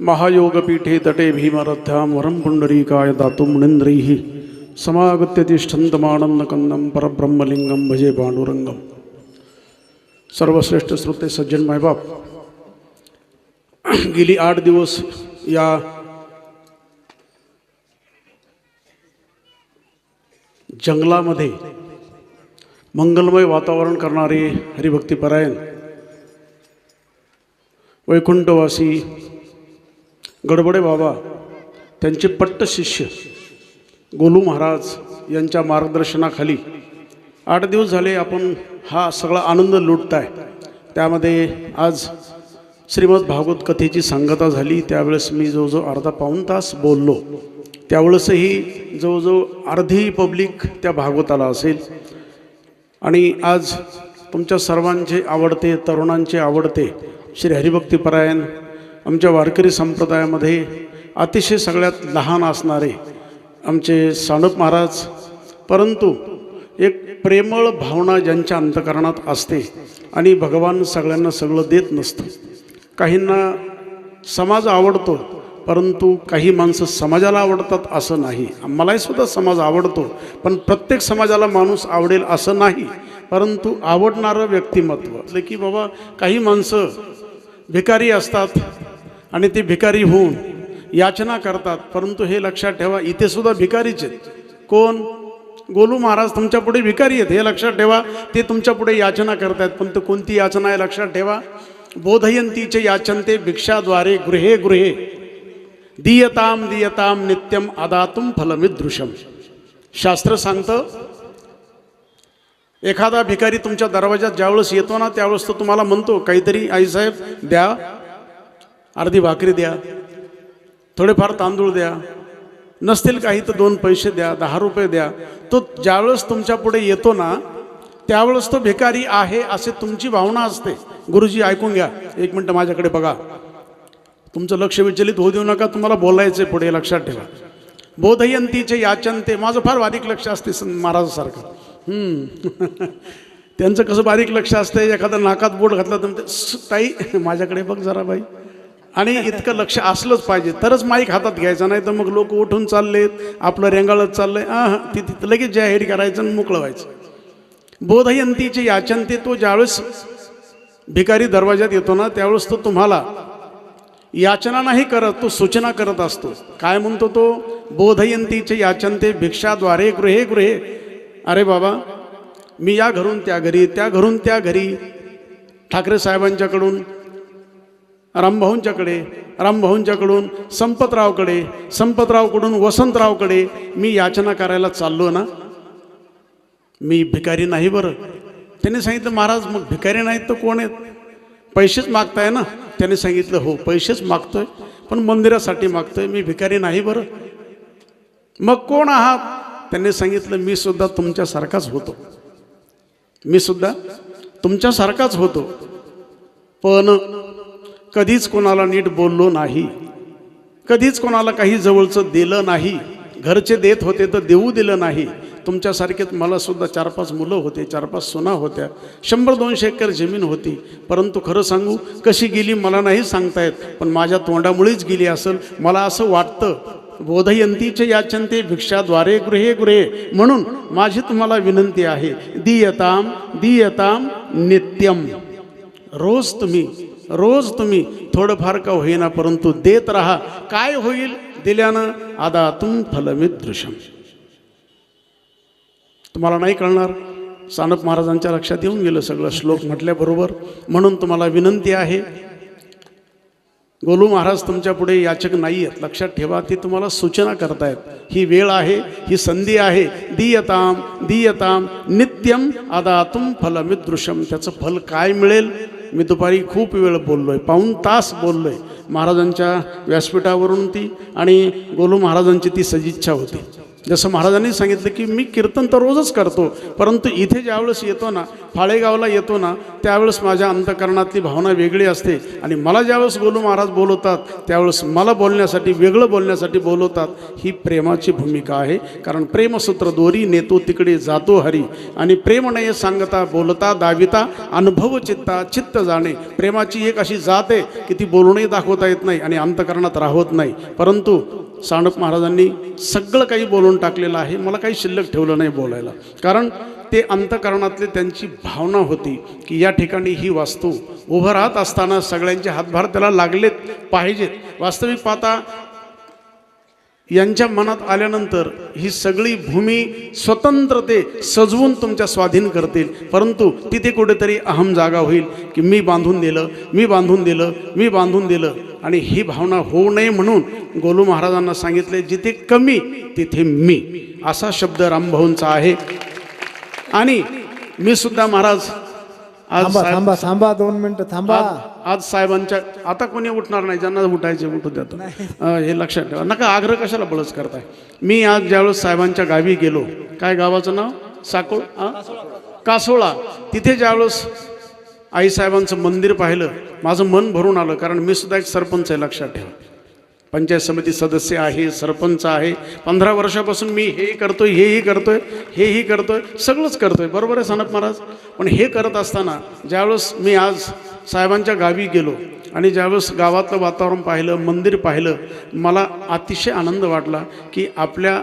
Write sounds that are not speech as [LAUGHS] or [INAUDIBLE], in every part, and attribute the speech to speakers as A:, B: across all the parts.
A: महायोगपीठे तटे भीमरथ्यां वरं पुण्डरीकाय दातुं मुनीन्द्रैः समागत्य तिष्ठन्तमानन्दकन्दं परब्रह्मलिङ्गं भजे पांडुरंगम सर्वश्रेष्ठ श्रोते सज्जन मायबाप गेली आठ दिवस या जंगलामध्ये मंगलमय वातावरण करणारे हरिभक्तीपरायण वैकुंठवासी गडबडे बाबा त्यांचे पट्ट शिष्य गोलू महाराज यांच्या मार्गदर्शनाखाली आठ दिवस झाले आपण हा सगळा आनंद लुटताय. त्यामध्ये आज श्रीमद भागवत कथेची सांगता झाली. त्यावेळेस मी जवळजवळ अर्धा पाऊण तास बोललो. त्यावेळेसही जवळजवळ अर्धी पब्लिक त्या भागवताला असेल. आणि आज तुमच्या सर्वांचे आवडते तरुणांचे आवडते श्री हरिभक्तीपरायण आमच्या वारकरी संप्रदायामध्ये अतिशय सगळ्यात लहान असणारे आमचे साणप महाराज परंतु एक प्रेमळ भावना ज्यांच्या अंतकरणात असते आणि भगवान सगळ्यांना सगळं देत नसतं. काहींना समाज आवडतो परंतु काही माणसं समाजाला आवडतात असं नाही. मलाही सुद्धा समाज आवडतो पण प्रत्येक समाजाला माणूस आवडेल असं नाही. परंतु आवडणारं व्यक्तिमत्व. म्हणजे की बाबा काही माणसं भिकारी असतात आणि ते भिकारी होऊन याचना करतात. परंतु हे लक्षात ठेवा इथे सुद्धा भिकारीच आहेत. कोण? गोलू महाराज तुमच्यापुढे भिकारी आहेत हे लक्षात ठेवा. ते तुमच्यापुढे याचना करतायत पण ते कोणती याचना आहे लक्षात ठेवा. बोधयंतीचे याचनते भिक्षाद्वारे गृहे गृहे. दियताम दियताम नित्यम अदातुम फलमिदृशम. शास्त्र सांगतं एखादा भिकारी तुमच्या दरवाजात ज्यावेळेस येतो ना त्यावेळेस तो तुम्हाला म्हणतो काहीतरी आईसाहेब द्या. अर्धी भाकरी द्या थोडेफार तांदूळ द्या नसतील काही तर दोन पैसे द्या दहा रुपये द्या. तो ज्यावेळेस तुमच्यापुढे येतो ना त्यावेळेस तो भिकारी आहे असे तुमची भावना असते. गुरुजी ऐकून घ्या. एक मिनटं माझ्याकडे बघा. तुमचं लक्ष विचलित होऊ देऊ नका तुम्हाला बोलायचं आहे पुढे लक्षात ठेवा. बोधयंतीचे याचन ते माझं फार बारीक लक्ष असते महाराजासारखं. [LAUGHS] त्यांचं कसं बारीक लक्ष असतं एखादा नाकात बोट घातला तर "स, ताई [LAUGHS] माझ्याकडे बघ जरा बाई. आणि इतकं लक्ष असलंच पाहिजे. तरच माईक हातात घ्यायचा नाही तर मग लोक उठून चाललेत आपलं रेंगाळत चाललंय. हां ती तिथं लगेच जाहीर करायचं आणि मोकळं व्हायचं. बोधयंतीचे याचन ते तो ज्यावेळेस भिकारी दरवाज्यात येतो ना त्यावेळेस तो तुम्हाला याचना नाही करत तो सूचना करत असतो. काय म्हणतो तो? बोधयंतीचे याचन ते भिक्षाद्वारे गृहे गृहे. अरे बाबा मी या घरून त्या घरी त्या घरून त्या घरी. ठाकरे साहेबांच्याकडून रामभाऊंच्याकडे रामभाऊंच्याकडून संपतरावकडे संपतरावकडून वसंतरावकडे मी याचना करायला चाललो ना. मी भिकारी नाही बरं. त्याने सांगितलं महाराज मग भिकारी नाहीत तर कोण आहेत? पैसेच मागताय ना. त्याने सांगितलं हो पैसेच मागतोय पण मंदिरासाठी मागतोय. मी भिकारी नाही बरं. मग कोण आहात? त्यांनी सांगितलं मी सुद्धा तुमच्यासारखाच होतो. मी सुद्धा तुमच्यासारखाच होतो. पण कधीच कोणाला नीट बोललो नाही. कधीच कोणाला काही जवळचं दिलं नाही. घरचे देत होते तर देऊ दिलं नाही. तुमच्यासारखेच मला सुद्धा चार पाच मुलं होते चार पाच सुना होत्या. शंभर दोनशे एकर जमीन होती. परंतु खरं सांगू कशी गेली मला नाही सांगता येत. पण माझ्या तोंडामुळेच गेली असेल. मला असं वाटतं बोधयंतीचे याचनते भिक्षाद्वारे गृहे गृहे. म्हणून माझी तुम्हाला विनंती आहे दियताम दियताम नित्यम. रोज तुम्ही रोज तुम्ही थोडंफार का होईना परंतु देत राहा. काय होईल? दिल्यानं आदातून फलमित दृश्यम तुम्हाला नाही कळणार. सानप महाराजांच्या लक्षात येऊन गेलं सगळं श्लोक म्हटल्याबरोबर. म्हणून तुम्हाला विनंती आहे गोलू महाराज तुमच्यापुढे याचक नाही आहेत. लक्षात ठेवा ती तुम्हाला सूचना करतायत. ही वेळ आहे ही संधी आहे. दीयताम दीयताम नित्यम आदातुम फलमिदृश्यम त्याचं फल काय मिळेल? मी दुपारी खूप वेळ बोललो आहे पाऊन तास बोललो आहे महाराजांच्या व्यासपीठावरून ती आणि गोलू महाराजांची ती सदिच्छा होती. जसं महाराजांनी सांगितलं की मी कीर्तन तर रोजच करतो परंतु इथे ज्यावेळेस येतो ना फाळेगावला येतो ना त्यावेळेस माझ्या अंतकरणातली भावना वेगळी असते. आणि मला ज्यावेळेस गोलू महाराज बोलवतात त्यावेळेस मला बोलण्यासाठी वेगळं बोलण्यासाठी बोलवतात ही प्रेमाची भूमिका आहे. कारण प्रेमसूत्र दोरी नेतो तिकडे जातो हरी. आणि प्रेम नये सांगता बोलता दाविता अनुभव चित्ता चित्त जाणे. प्रेमाची एक अशी जात आहे की ती बोलूनही दाखवता येत नाही आणि अंतकरणात राहत नाही. परंतु साणप महाराजांनी सगळं काही बोलून टाकलेलं आहे. मला काही शिल्लक ठेवलं नाही बोलायला. कारण ते अंतकरणातली त्यांची भावना होती की या ठिकाणी ही वास्तू उभं राहत असताना सगळ्यांचे हातभार त्याला लागलेत पाहिजेत. वास्तविक पाहता यांच्या मनात आल्यानंतर ही सगळी भूमी स्वतंत्र ते सजवून तुमच्या स्वाधीन करतील. परंतु तिथे कुठेतरी अहम जागा होईल की मी बांधून दिलं मी बांधून दिलं मी बांधून दिलं. आणि ही भावना होऊ नये म्हणून गोलू महाराजांना सांगितले जिथे कमी तिथे मी. असा शब्द रामभाऊंचा आहे. आणि मी सुद्धा महाराज आज
B: थांबा थांबा थांबा दोन मिनिटं थांबा.
A: आज आज साहेबांच्या आता कोणी उठणार नाही ज्यांना उठायचे उठू द्या. अं, हे लक्षात ठेवा. नका आग्रह कशाला बळच करताय? मी आज ज्यावेळेस साहेबांच्या गावी गेलो काय गावाचं नाव? साकोळ? कासोळा. तिथे ज्यावेळेस आईसाहेबांचं मंदिर पाहिलं माझं मन भरून आलं कारण मी सुद्धा एक सरपंच आहे लक्षात ठेवा. पंचायत समिती सदस्य आहे सरपंच आहे. पंधरा वर्षापासून मी हेही करतोय हेही करतोय हेही करतोय सगळंच करतोय. बरोबर आहे सनत महाराज? पण हे करत असताना ज्यावेळेस मी आज साहेबांच्या गावी गेलो आणि ज्यावेळेस गावातलं वातावरण पाहिलं मंदिर पाहिलं मला अतिशय आनंद वाटला की आपल्या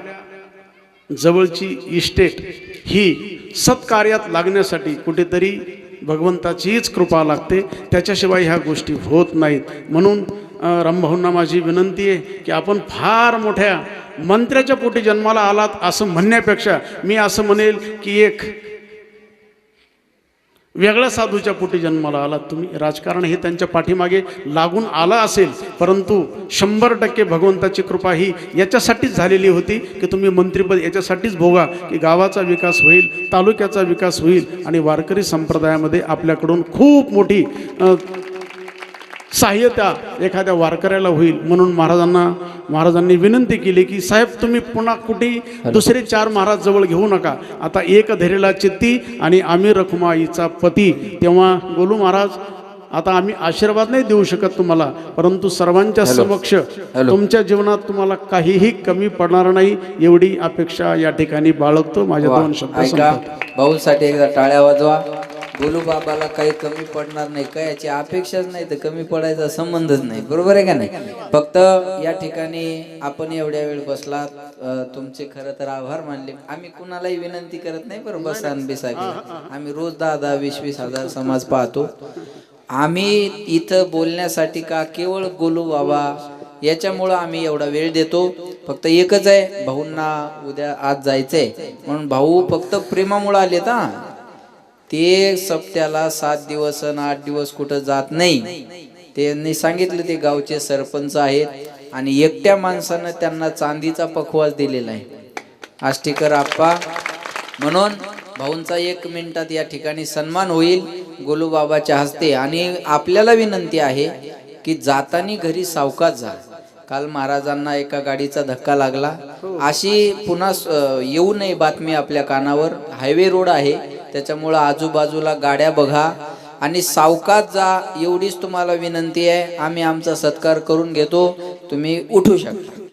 A: जवळची इस्टेट ही सत्कार्यात लागण्यासाठी कुठेतरी भगवंताचीच कृपा लागते. त्याच्याशिवाय ह्या गोष्टी होत नाहीत. म्हणून रामभाऊंना माझी विनंती आहे की आपण फार मोठ्या मंत्र्याच्या पोटी जन्माला आलात असं म्हणण्यापेक्षा मी असं म्हणेल की एक वेगळ्या साधूच्या पोटी जन्माला आलात तुम्ही. राजकारण हे त्यांच्या पाठीमागे लागून आलं असेल परंतु शंभर टक्के भगवंताची कृपा ही याच्यासाठीच झालेली होती की तुम्ही मंत्रिपद याच्यासाठीच भोगा की गावाचा विकास होईल तालुक्याचा विकास होईल आणि वारकरी संप्रदायामध्ये आपल्याकडून खूप मोठी अ, सहाय्यता एखाद्या वारकऱ्याला होईल. म्हणून महाराजांना महाराजांनी विनंती केली की साहेब तुम्ही पुन्हा कुठे दुसरे चार महाराज जवळ घेऊ नका. आता एक धैर्यला चित्ती आणि आम्ही रखुमाईचा पती. तेव्हा गोलू महाराज आता आम्ही आशीर्वाद नाही देऊ शकत तुम्हाला परंतु सर्वांच्या समक्ष तुमच्या जीवनात तुम्हाला काहीही कमी पडणार नाही एवढी अपेक्षा या ठिकाणी बाळगतो माझ्या दोन शब्द.
C: भाऊसाठी एकदा टाळ्या वाजवा. बोलू बाबाला काही कमी पडणार नाही. काय याची अपेक्षाच नाही तर कमी पडायचा संबंधच नाही. बरोबर आहे का नाही? फक्त या ठिकाणी आपण एवढ्या वेळ बसलात अं, तुमचे खरं तर आभार मानले. आम्ही कुणालाही विनंती करत नाही बरं बसा आणि बिसा. घ्या. आम्ही रोज दहा दहा वीस वीस हजार समाज पाहतो. आम्ही इथं बोलण्यासाठी का केवळ गोलू बाबा याच्यामुळं आम्ही एवढा वेळ देतो. फक्त एकच आहे भाऊंना उद्या आज जायचंय. म्हणून भाऊ फक्त प्रेमामुळे आलेत हा. ते सप्त्याला सात दिवस आणि आठ दिवस कुठं जात नाही. त्यांनी सांगितलं ते गावचे सरपंच आहेत आणि एकट्या माणसानं त्यांना चांदीचा पखवाज दिलेला आहे. आष्टीकर आप्पा म्हणून भाऊंचा एक मिनिटात या ठिकाणी सन्मान होईल गोलूबाबाच्या हस्ते. आणि आपल्याला विनंती आहे की जातानी घरी सावकाच जा. काल महाराजांना एका गाडीचा धक्का लागला. अशी पुन्हा स- येऊ नये बातमी आपल्या कानावर. हायवे रोड आहे. त्याच्यामुळं आजूबाजूला गाड्या बघा. आणि सावकात जा एवढीच तुम्हाला विनंती आहे. आम्ही आमचा सत्कार करून घेतो. तुम्ही उठू शकता.